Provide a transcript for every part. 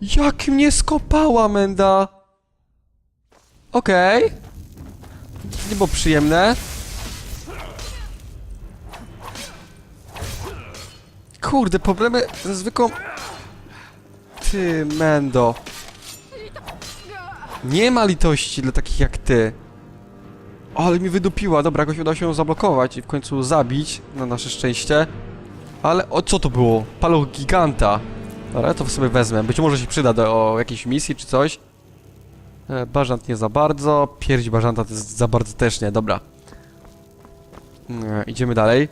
Jak mnie skopała, Menda! Okej. To nie było przyjemne. Kurde, problemy ze zwykłą... Ty, Mendo. Nie ma litości dla takich jak ty. Ale mi wydupiła. Dobra, jakoś udało się ją zablokować i w końcu zabić, na nasze szczęście. Ale, o co to było? Paluch giganta. Dobra, to sobie wezmę. Być może się przyda do o, jakiejś misji czy coś. E, bażant nie za bardzo. Pierś bażanta to jest za bardzo też nie. Dobra. E, idziemy dalej.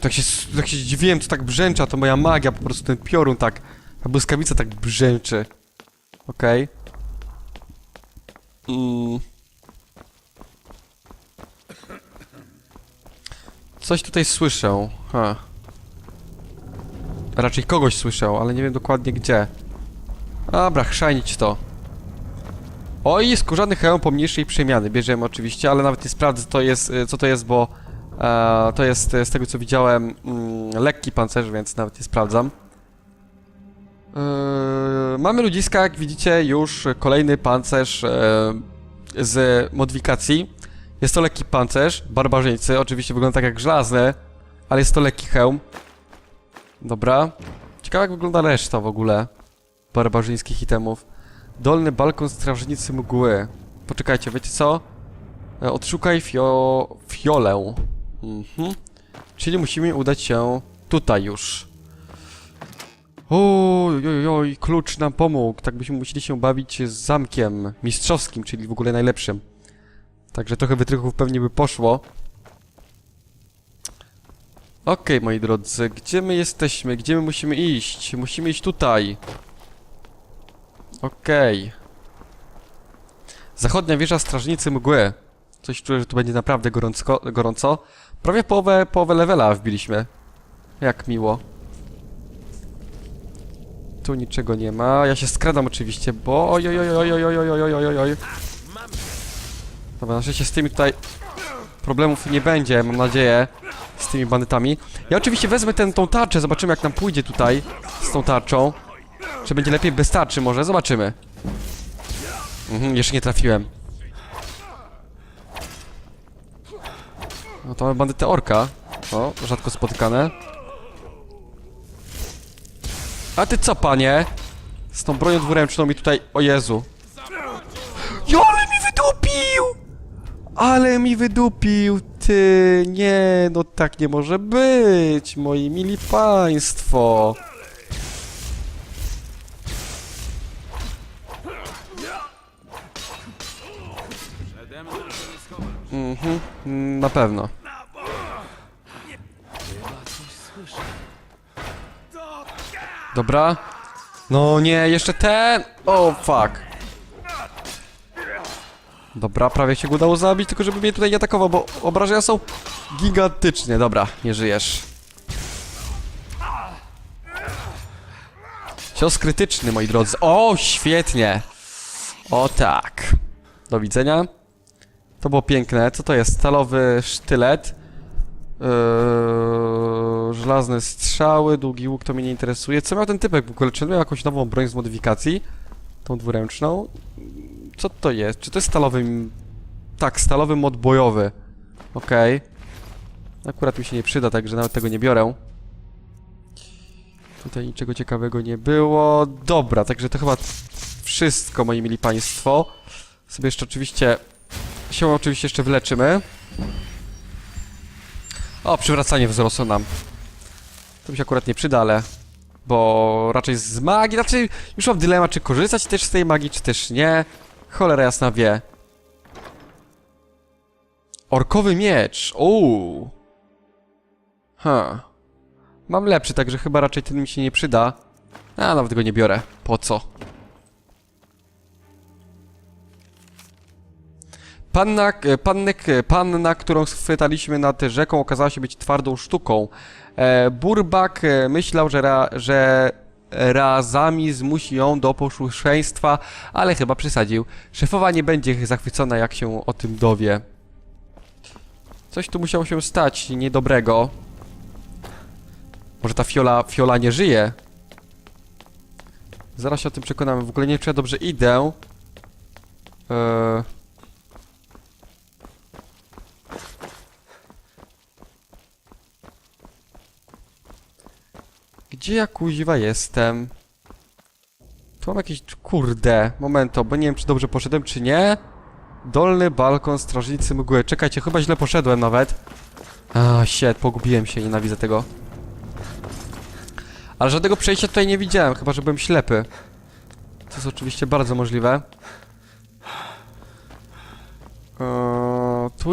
Tak się, tak się zdziwiłem, co tak brzęcza, to moja magia, po prostu ten piorun tak, ta błyskawica tak brzęczy. Okej. Mm. Coś tutaj słyszę. Ha. Raczej kogoś słyszę, ale nie wiem dokładnie gdzie. Dobra, chrzanić to. Oj, skórzany hełm pomniejszej przemiany. Bierzemy oczywiście, ale nawet nie sprawdzę to jest, y, co to jest, bo e, to jest e, z tego co widziałem mm, lekki pancerz, więc nawet nie sprawdzam. Yy, mamy ludziska, jak widzicie, już kolejny pancerz e, z modyfikacji. Jest to lekki pancerz, barbarzyńcy, oczywiście wygląda tak jak żelazny, ale jest to lekki hełm. Dobra. Ciekawe jak wygląda reszta w ogóle barbarzyńskich itemów. Dolny balkon strażnicy mgły. Poczekajcie, wiecie co? E, Odszukaj fio... fiolę. Mhm. Czyli musimy udać się tutaj już. Oj, oj, klucz nam pomógł. Tak byśmy musieli się bawić z zamkiem mistrzowskim, czyli w ogóle najlepszym. Także trochę wytrychów pewnie by poszło. Okej, moi drodzy, gdzie my jesteśmy? Gdzie my musimy iść? Musimy iść tutaj. Okej. Zachodnia wieża strażnicy mgły. Coś czuję, że tu będzie naprawdę gorąco. gorąco. Prawie połowę, połowę levela wbiliśmy. Jak miło. Tu niczego nie ma. Ja się skradam oczywiście, bo... Oj, oj, oj, oj, oj, oj, oj, oj, oj, oj. Dobra, na szczęście z tymi tutaj problemów nie będzie, mam nadzieję, z tymi bandytami. Ja oczywiście wezmę tę tą tarczę, zobaczymy jak nam pójdzie tutaj z tą tarczą. Czy będzie lepiej bez tarczy może? Zobaczymy. Mhm, jeszcze nie trafiłem. No to mamy bandytę orka. O, rzadko spotykane. A ty co, panie? Z tą bronią dwuręczną mi tutaj... O Jezu. Jo, ale mi wydupił! Ale mi wydupił, ty... Nie, no tak nie może być, moi mili państwo. Mhm, na pewno. Dobra. No nie, jeszcze ten! O, fuck. Dobra, prawie się go udało zabić, tylko żeby mnie tutaj nie atakował, bo obrażenia są gigantyczne. Dobra, nie żyjesz. Cios krytyczny, moi drodzy. O, świetnie. O tak. Do widzenia. To było piękne. Co to jest? Stalowy sztylet. Yy, żelazne strzały, długi łuk to mnie nie interesuje. Co miał ten typek w ogóle? Czy miał jakąś nową broń z modyfikacji? Tą dwuręczną? Co to jest? Czy to jest stalowy... Tak, stalowy mod bojowy. Okej. Akurat mi się nie przyda, także nawet tego nie biorę. Tutaj niczego ciekawego nie było. Dobra, także to chyba wszystko, moi mili państwo. Sobie jeszcze oczywiście... Się oczywiście jeszcze wyleczymy. O, przywracanie wzrostu nam. To mi się akurat nie przyda, ale... Bo raczej z magii, raczej już mam dylemat, czy korzystać też z tej magii, czy też nie. Cholera jasna wie. Orkowy miecz. Uuu. Ha. Mam lepszy, także chyba raczej ten mi się nie przyda. A, nawet go nie biorę. Po co? Panna, e, pannek, panna, którą schwytaliśmy nad rzeką, okazała się być twardą sztuką. E, Burbak e, myślał, że, ra, że razami zmusi ją do posłuszeństwa, ale chyba przesadził. Szefowa nie będzie zachwycona, jak się o tym dowie. Coś tu musiało się stać niedobrego. Może ta Fiola, Fiola nie żyje? Zaraz się o tym przekonamy. W ogóle nie wiem, czy ja dobrze idę. Eee... Gdzie ja kuźwa jestem? Tu mam jakieś... Kurde, momento, bo nie wiem, czy dobrze poszedłem, czy nie. Dolny balkon strażnicy mgły. Czekajcie, chyba źle poszedłem nawet. A, shit, pogubiłem się, nienawidzę tego. Ale żadnego przejścia tutaj nie widziałem, chyba że byłem ślepy. To jest oczywiście bardzo możliwe. Eee, tu,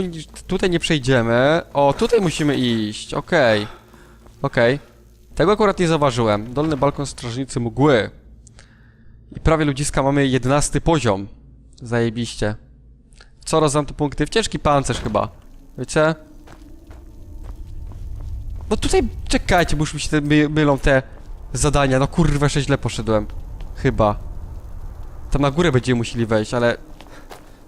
tutaj nie przejdziemy. O, tutaj musimy iść, okej. Okej. Tego akurat nie zauważyłem. Dolny balkon strażnicy mgły. I prawie ludziska mamy 11 poziom. Zajebiście. Co rozdam tu punkty? W ciężki pancerz chyba. Wiecie? No tutaj, czekajcie, bo już mi się te my, mylą te zadania. No kurwa, jeszcze źle poszedłem. Chyba. Tam na górę będziemy musieli wejść, ale...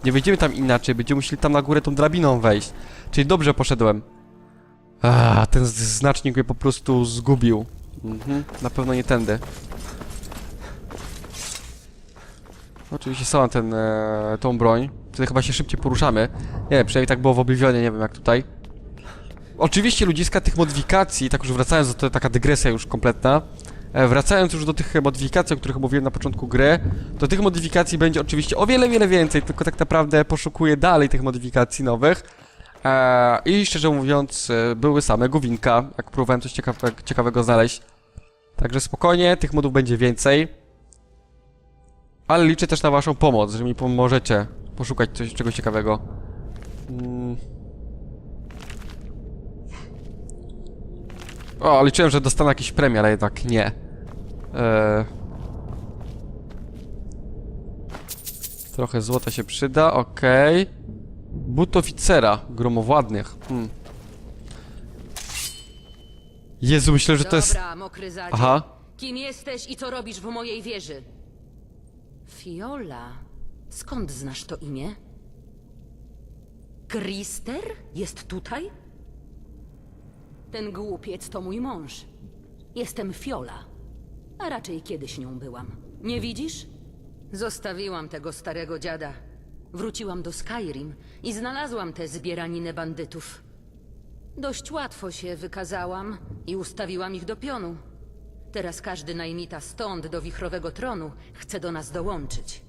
Nie wejdziemy tam inaczej, będziemy musieli tam na górę tą drabiną wejść. Czyli dobrze poszedłem. A, ten znacznik mnie po prostu zgubił. Mhm, na pewno nie tędy. Oczywiście sam ten, e, tą broń. Tutaj chyba się szybciej poruszamy. Nie wiem, przynajmniej tak było w Oblivionie, nie wiem jak tutaj. Oczywiście ludziska tych modyfikacji, tak już wracając, do to taka dygresja już kompletna. E, wracając już do tych modyfikacji, o których mówiłem na początku gry, to tych modyfikacji będzie oczywiście o wiele, wiele więcej, tylko tak naprawdę poszukuję dalej tych modyfikacji nowych. E, I szczerze mówiąc, e, były same głowinka, jak próbowałem coś ciekawe, ciekawego znaleźć. Także spokojnie, tych modów będzie więcej. Ale liczę też na waszą pomoc, że mi pomożecie poszukać coś, czegoś ciekawego. Mm. O, liczyłem, że dostanę jakieś premie, ale jednak nie. Eee... Trochę złota się przyda, okej. But oficera, gromowładnych. Hmm. Jezu, myślę, że to jest... Dobra, mokry zadzie. Aha. Kim jesteś i co robisz w mojej wieży? Fiola. Skąd znasz to imię? Krister jest tutaj? Ten głupiec to mój mąż. Jestem Fiola. A raczej kiedyś nią byłam. Nie widzisz? Zostawiłam tego starego dziada. Wróciłam do Skyrim i znalazłam tę zbieraninę bandytów. Dość łatwo się wykazałam i ustawiłam ich do pionu. Teraz każdy najmita stąd do wichrowego tronu chce do nas dołączyć.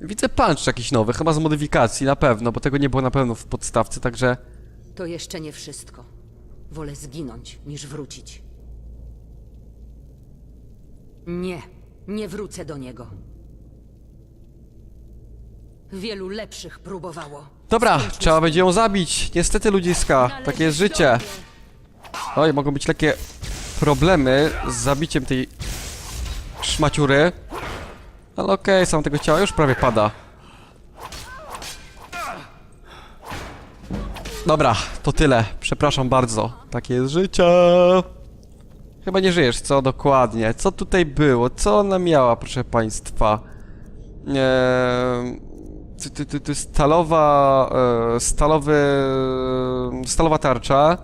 Widzę punch jakiś nowy, chyba z modyfikacji, na pewno, bo tego nie było na pewno w podstawce, także... To jeszcze nie wszystko. Wolę zginąć, niż wrócić. Nie, nie wrócę do niego. Wielu lepszych próbowało. Dobra, Skończmy trzeba będzie ją zabić. Niestety, ludziska, takie jest życie. Oj, mogą być lekkie problemy z zabiciem tej szmaciury. Ale okej, sam tego ciała już prawie pada. Dobra, to tyle. Przepraszam bardzo. Takie jest życie. Chyba nie żyjesz, co dokładnie? Co tutaj było? Co ona miała, proszę państwa? Eee, ty, ty, stalowa, e, stalowy, stalowa tarcza.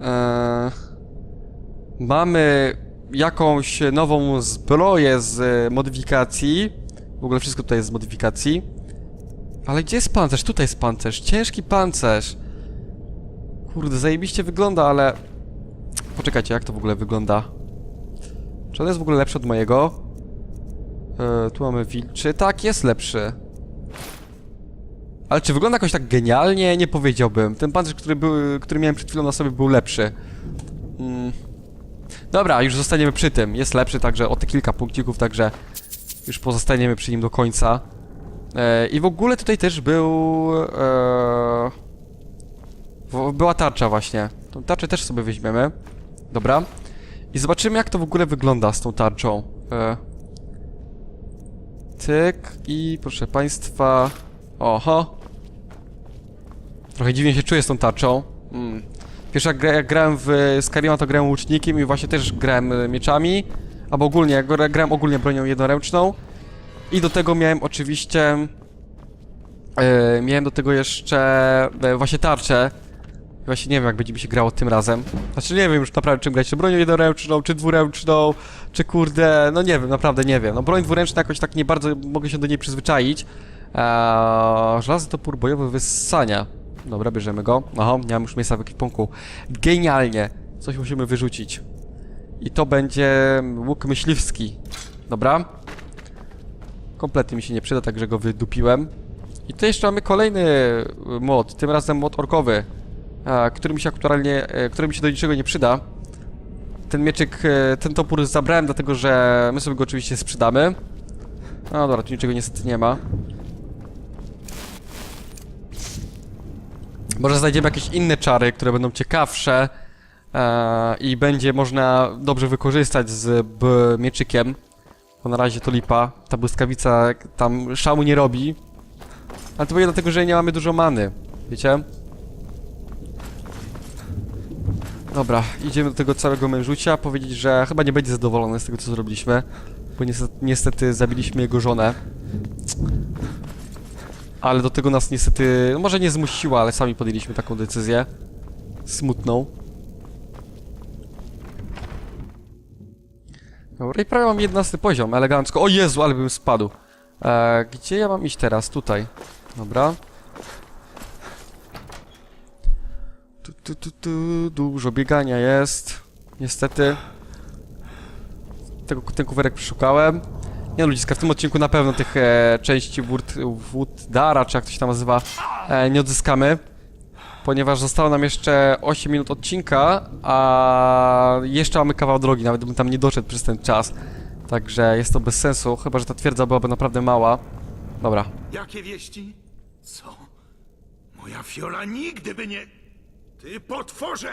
Eee, mamy jakąś nową zbroję z e, modyfikacji. W ogóle wszystko tutaj jest z modyfikacji. Ale gdzie jest pancerz? Tutaj jest pancerz. Ciężki pancerz. Kurde, zajebiście wygląda, ale... Poczekajcie, jak to w ogóle wygląda? Czy on jest w ogóle lepszy od mojego? E, tu mamy wilczy. Tak, jest lepszy. Ale czy wygląda jakoś tak genialnie? Nie powiedziałbym. Ten pancerz, który, był, który miałem przed chwilą na sobie, był lepszy. Mm. Dobra, już zostaniemy przy tym. Jest lepszy także o te kilka punkcików, także już pozostaniemy przy nim do końca. E, I w ogóle tutaj też był... E, w- była tarcza właśnie. Tą tarczę też sobie weźmiemy. Dobra. I zobaczymy jak to w ogóle wygląda z tą tarczą. E, tyk i proszę państwa... Oho. Trochę dziwnie się czuję z tą tarczą. Mm. Jak, gra, jak grałem w Skyrima to grałem łucznikiem i właśnie też grałem e, mieczami. Albo ogólnie, jak gra- grałem ogólnie bronią jednoręczną. I do tego miałem oczywiście... E, miałem do tego jeszcze e, właśnie tarczę. Właśnie nie wiem, jak będzie mi się grało tym razem. Znaczy nie wiem już naprawdę, czym grać, czy bronią jednoręczną, czy dwuręczną, czy kurde, no nie wiem, naprawdę nie wiem. No broń dwuręczna jakoś tak nie bardzo mogę się do niej przyzwyczaić. Eee, żelazny topór bojowy wyssania. Dobra, bierzemy go. Aha, nie mam już miejsca w ekwipunku. Genialnie. Coś musimy wyrzucić. I to będzie łuk myśliwski. Dobra. Kompletnie mi się nie przyda, także go wydupiłem. I tu jeszcze mamy kolejny y, mod, tym razem mod orkowy, który mi się aktualnie, e, który mi się do niczego nie przyda. Ten mieczyk, e, ten topór zabrałem, dlatego że my sobie go oczywiście sprzedamy. No dobra, tu niczego niestety nie ma. Może znajdziemy jakieś inne czary, które będą ciekawsze e, i będzie można dobrze wykorzystać z b mieczykiem. Bo na razie to lipa. Ta błyskawica tam szamu nie robi. Ale to będzie dlatego, że nie mamy dużo many. Wiecie? Dobra, idziemy do tego całego mężucia, powiedzieć, że chyba nie będzie zadowolony z tego, co zrobiliśmy. Bo niestety, niestety zabiliśmy jego żonę. Ale do tego nas niestety, no może nie zmusiła, ale sami podjęliśmy taką decyzję. Smutną. Dobra, i prawie mam 11 poziom, elegancko. O Jezu, ale bym spadł. E, gdzie ja mam iść teraz? Tutaj. Dobra. Tu, tu, tu, tu, dużo biegania jest. Niestety. Tego, ten kuwerek przeszukałem. Nie no, ludziska, w tym odcinku na pewno tych e, części Wurt, Wutdara, czy jak to się tam nazywa, e, nie odzyskamy. Ponieważ zostało nam jeszcze 8 minut odcinka, a jeszcze mamy kawał drogi, nawet bym tam nie doszedł przez ten czas. Także jest to bez sensu, chyba że ta twierdza byłaby naprawdę mała. Dobra, Jakie wieści? Co? Moja fiola nigdy by nie... Ty potworze!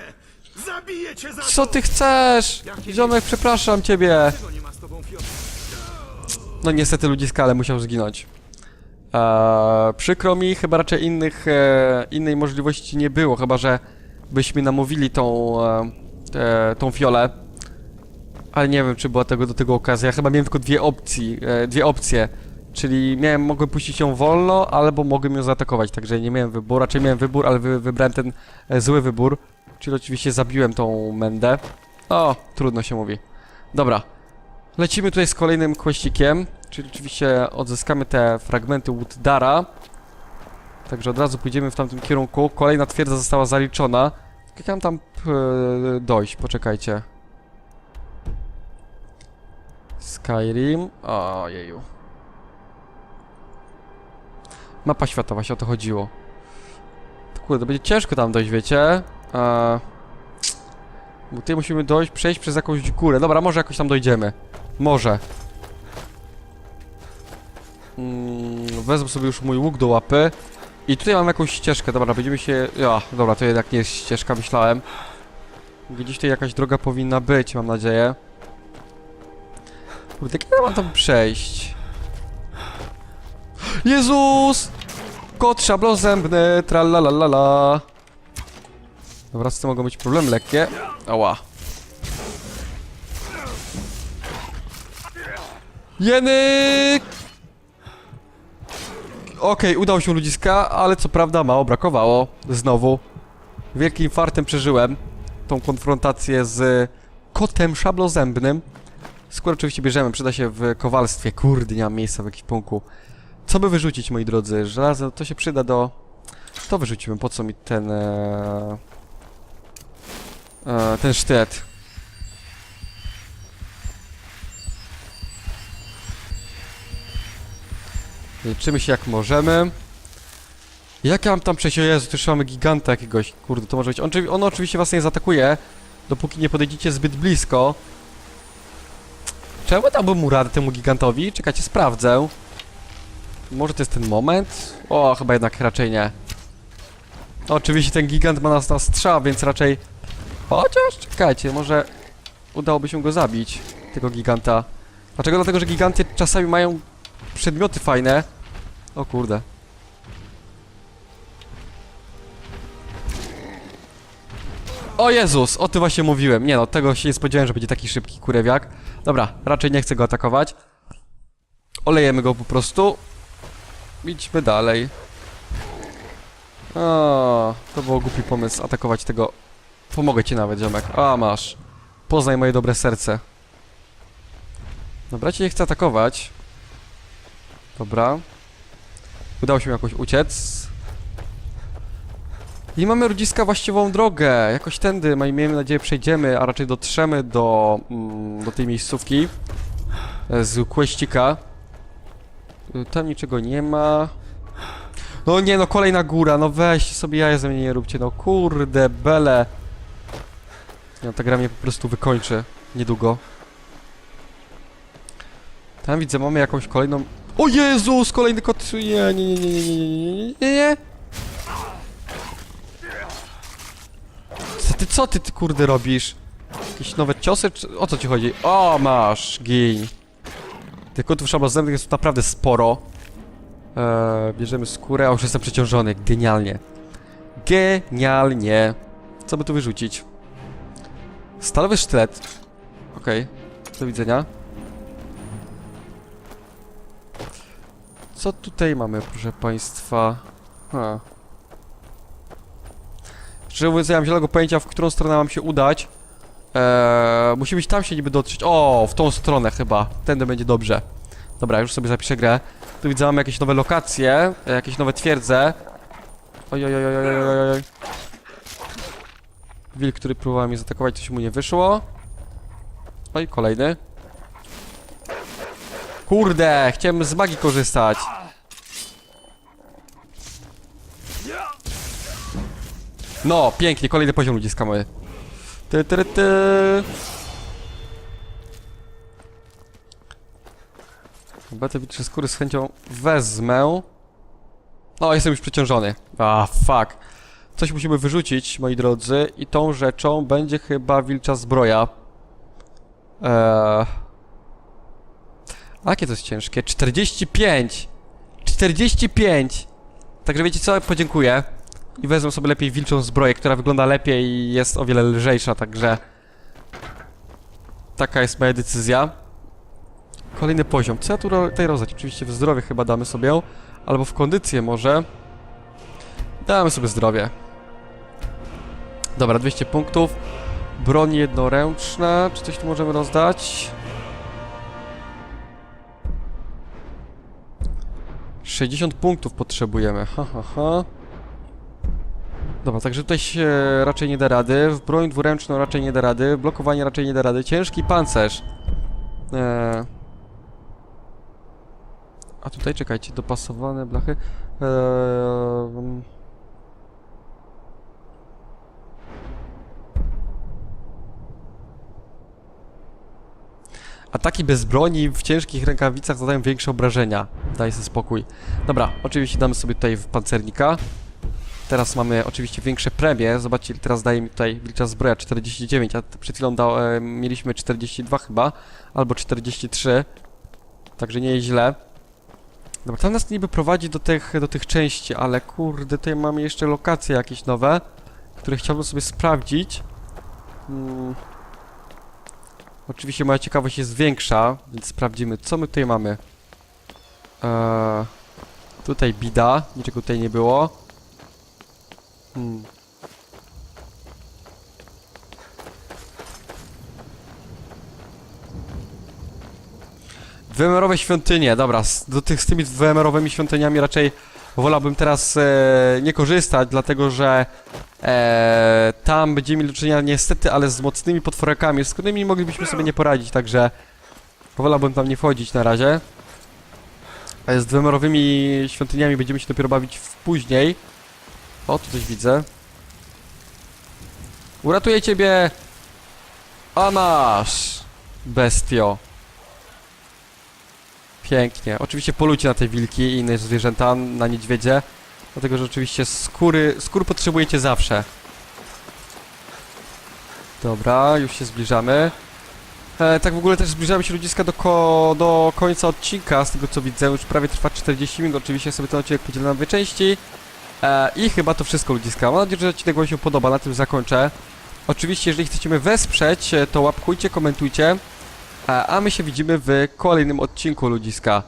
Zabiję cię za Co to! ty chcesz? Ziomek, przepraszam ciebie. Czego nie ma z tobą fiola? No niestety ludziska, ale musiał zginąć. Eee, przykro mi, chyba raczej innych, e, innej możliwości nie było, chyba że byśmy namówili tą, e, e, tą fiolę. Ale nie wiem, czy była tego, do tego okazja. Chyba miałem tylko dwie opcji, e, dwie opcje. Czyli miałem, mogłem puścić ją wolno, albo mogłem ją zaatakować, także nie miałem wyboru. Raczej miałem wybór, ale wy, wybrałem ten e, zły wybór. Czyli oczywiście zabiłem tą Mendę. O, trudno się mówi. Dobra, Lecimy tutaj z kolejnym kłeścikiem, czyli oczywiście odzyskamy te fragmenty Wooddara. Także od razu pójdziemy w tamtym kierunku. Kolejna twierdza została zaliczona. Mam tam e, dojść? Poczekajcie. Skyrim. Ojeju. Mapa świata, właśnie o to chodziło. To kurde, będzie ciężko tam dojść, wiecie? Eee, bo tutaj musimy dojść, przejść przez jakąś górę. Dobra, może jakoś tam dojdziemy. Może. Mm, wezmę sobie już mój łuk do łapy. I tutaj mam jakąś ścieżkę, dobra, będziemy się... Ja, dobra, to jednak nie jest ścieżka, myślałem. Gdzieś tutaj jakaś droga powinna być, mam nadzieję. Kurde, ja mam tam przejść? Jezus! Kot szablozębny, tralalala. Dobra, z tym mogą być problemy lekkie. Ała. Jeny! Okej, udało się ludziska, ale co prawda mało brakowało. Znowu. Wielkim fartem przeżyłem tą konfrontację z kotem szablozębnym. Skór oczywiście bierzemy, przyda się w kowalstwie. Kurde, nie mam miejsca w ekwipunku. Co by wyrzucić, moi drodzy? Żelazo to się przyda do... To wyrzucimy, po co mi ten... E... E, ten sztylet. Się jak możemy. Jak ja mam tam przejść? O Jezu, tu mamy giganta jakiegoś. Kurde, to może być... On, on oczywiście was nie zaatakuje, dopóki nie podejdziecie zbyt blisko. Czemu dałbym mu radę temu gigantowi? Czekajcie, sprawdzę. Może to jest ten moment? O, chyba jednak raczej nie. Oczywiście ten gigant ma nas na strzał, więc raczej... Chociaż, czekajcie, może udałoby się go zabić, tego giganta. Dlaczego? Dlatego, że giganty czasami mają przedmioty fajne. O kurde. O Jezus, o tym właśnie mówiłem. Nie no, tego się nie spodziewałem, że będzie taki szybki kurewiak. Dobra, raczej nie chcę go atakować. Olejemy go po prostu. Idźmy dalej. O, to był głupi pomysł atakować tego. Pomogę ci nawet, ziomek. A, masz. Poznaj moje dobre serce. Dobra, cię nie chcę atakować. Dobra. Udało się jakoś uciec. I mamy ludziska właściwą drogę. Jakoś tędy, miejmy nadzieję, przejdziemy, a raczej dotrzemy do, mm, do tej miejscówki. e, Z kłeścika. Y, Tam niczego nie ma. No nie, no kolejna góra, no weźcie sobie jaja ze mnie nie róbcie, no kurde, bele. No ta gra mnie po prostu wykończy niedługo. Tam widzę, mamy jakąś kolejną... O Jezus, kolejny kot... Nie, nie, nie, nie, nie, nie, nie, nie, nie. Co ty, co ty, ty kurde robisz? Jakieś nowe ciosy, czy... O co ci chodzi? O, masz, gin. Tych kotów szablozemnych jest naprawdę sporo. Eee, bierzemy skórę, a już jestem przeciążony. Genialnie. Genialnie. Co by tu wyrzucić? Stalowy sztylet. Okej. Do widzenia. Co tutaj mamy, proszę państwa? Ha. Szczerze mówiąc, ja mam zielonego pojęcia, w którą stronę mam się udać. Eee, musi być tam się niby dotrzeć. O, w tą stronę chyba. Tędy będzie dobrze. Dobra, już sobie zapiszę grę. Tu widzę, mamy jakieś nowe lokacje, e, jakieś nowe twierdze. Oj, oj, oj, oj, oj, oj. Wilk, który próbował mnie zaatakować, coś mu nie wyszło. Oj, kolejny. Kurde, chciałem z magii korzystać. No, pięknie, kolejny poziom ludziska moje. Ty, ty, ty. Chyba te skóry z chęcią wezmę. No, jestem już przeciążony. A, fuck. Coś musimy wyrzucić, moi drodzy, i tą rzeczą będzie chyba wilcza zbroja. Eee... Jakie to jest ciężkie? 45! 45! Także wiecie co? Podziękuję. I wezmę sobie lepiej wilczą zbroję, która wygląda lepiej i jest o wiele lżejsza, także... Taka jest moja decyzja. Kolejny poziom. Co ja tu ro- tutaj rozdać? Oczywiście w zdrowie chyba damy sobie, albo w kondycję może. Damy sobie zdrowie. Dobra, 200 punktów. Broń jednoręczna. Czy coś tu możemy rozdać? 60 punktów potrzebujemy. Ha, ha, ha. Dobra, także tutaj się raczej nie da rady. W broń dwuręczną raczej nie da rady. Blokowanie raczej nie da rady. Ciężki pancerz. Eee. A tutaj czekajcie, dopasowane blachy. Eee... Ataki bez broni w ciężkich rękawicach zadają większe obrażenia. Daj sobie spokój. Dobra, oczywiście damy sobie tutaj pancernika. Teraz mamy oczywiście większe premie. Zobaczcie, teraz daje mi tutaj wilcza zbroja 49, a przed chwilą dał, e, mieliśmy 42 chyba, albo 43. Także nie jest źle. Dobra, to nas niby prowadzi do tych, do tych części, ale kurde, tutaj mamy jeszcze lokacje jakieś nowe, które chciałbym sobie sprawdzić. Hmm. Oczywiście moja ciekawość jest większa, więc sprawdzimy, co my tutaj mamy. Eee, tutaj bida, niczego tutaj nie było. Hmm. Wymerowe świątynie, dobra, z, do tych, z tymi wymerowymi świątyniami raczej wolałbym teraz e, nie korzystać, dlatego że e, tam będziemy mieli do czynienia niestety, ale z mocnymi potworakami, z którymi moglibyśmy sobie nie poradzić, także wolałbym tam nie wchodzić na razie. A z wymerowymi świątyniami będziemy się dopiero bawić w później. O, tu coś widzę. Uratuję ciebie! A masz! Bestio. Pięknie. Oczywiście polujcie na te wilki i inne zwierzęta, na niedźwiedzie. Dlatego, że oczywiście skóry, skór potrzebujecie zawsze. Dobra, już się zbliżamy. E, tak w ogóle też zbliżamy się ludziska do, ko do końca odcinka, z tego co widzę, już prawie trwa 40 minut, oczywiście sobie ten odcinek podzielę na dwie części. E, I chyba to wszystko ludziska. Mam nadzieję, że odcinek wam się podoba, na tym zakończę. Oczywiście, jeżeli chcecie mnie wesprzeć, e, to łapkujcie, komentujcie. E, a my się widzimy w kolejnym odcinku ludziska.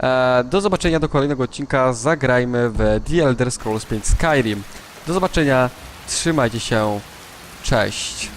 E, do zobaczenia do kolejnego odcinka. Zagrajmy w The Elder Scrolls 5 Skyrim. Do zobaczenia. Trzymajcie się. Cześć.